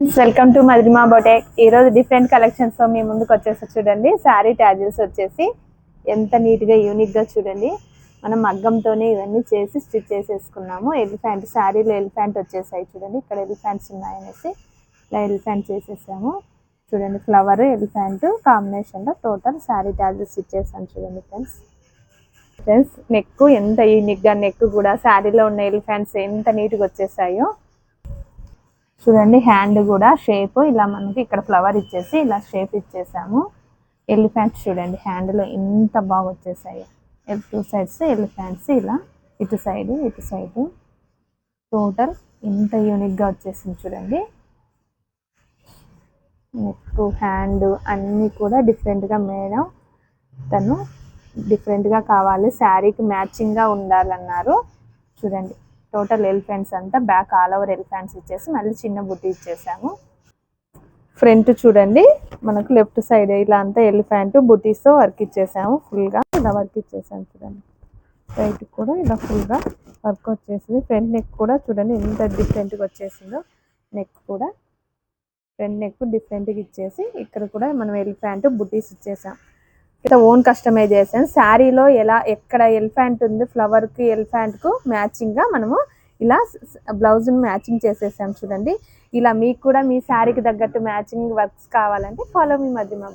Welcome to Madhurima boutique ఈరోజు different కలెక్షన్స్తో మీ ముందుకు వచ్చేసి చూడండి. శారీ ట్యాజిల్స్ వచ్చేసి ఎంత నీట్గా యూనిక్గా చూడండి. మనం మగ్గంతోనే ఇవన్నీ చేసి స్టిచ్ చేసేసుకున్నాము. ఎలిఫెంట్ శారీలో ఎలిఫెంట్ వచ్చేసాయి చూడండి. ఇక్కడ ఎలిఫెంట్స్ ఉన్నాయనేసి ఇలా ఎలిఫెంట్ చేసేసాము. చూడండి ఫ్లవర్ ఎలిఫెంట్ కాంబినేషన్లో టోటల్ శారీ ట్యాజిల్స్ ఇచ్చేసాను చూడండి ఫ్రెండ్స్ ఫ్రెండ్స్ నెక్ ఎంత యూనిక్గా నెక్ కూడా శారీలో ఉన్న ఎలిఫెంట్స్ ఎంత నీట్గా వచ్చేసాయో చూడండి హ్యాండ్ కూడా షేప్ ఇలా మనకి ఇక్కడ ఫ్లవర్ ఇచ్చేసి ఇలా షేప్ ఇచ్చేసాము. ఎలిఫెంట్స్ చూడండి హ్యాండ్లో ఎంత బాగా వచ్చేసాయి. టూ సైడ్స్ ఎలిఫెంట్స్ ఇలా ఇటు సైడ్ ఇటు సైడ్ టోటల్ ఇంత యూనిక్గా వచ్చేసింది చూడండి. నెక్ హ్యాండ్ అన్నీ కూడా డిఫరెంట్గా మేడం. తను డిఫరెంట్గా కావాలి శారీకి మ్యాచింగ్గా ఉండాలన్నారు. చూడండి. టోటల్ ఎలిఫెంట్స్ అంతా బ్యాక్ ఆల్ ఓవర్ ఎలిఫెంట్స్ ఇచ్చేసి మళ్ళీ చిన్న బుట్టి ఇచ్చేసాము. ఫ్రంట్ చూడండి మనకు లెఫ్ట్ సైడ్ ఇలా అంతా ఎలిఫెంట్ బుటీస్తో వర్క్ ఇచ్చేసాము ఫుల్గా. ఇలా వర్క్ ఇచ్చేసాము చూడండి. రైట్ కూడా ఇలా ఫుల్గా వర్క్ వచ్చేసింది. ఫ్రంట్ నెక్ కూడా చూడండి ఎంత డిఫరెంట్గా వచ్చేసిందో. నెక్ కూడా. ఫ్రంట్ నెక్ డిఫరెంట్గా ఇచ్చేసి ఇక్కడ కూడా మనం ఎలిఫెంట్ బుటీస్ ఇచ్చేసాం. ఓన్ కస్టమైజ్ చేసాను శారీలో ఎలా ఎక్కడ ఎలిఫెంట్ ఉంది ఫ్లవర్కి ఎలిఫెంట్కు మ్యాచింగ్గా మనము ఇలా బ్లౌజ్ని మ్యాచింగ్ చేసేసాం చూడండి. ఇలా మీకు కూడా మీ శారీకి తగ్గట్టు మ్యాచింగ్ వర్క్స్ కావాలంటే ఫాలో మీ మధ్య మా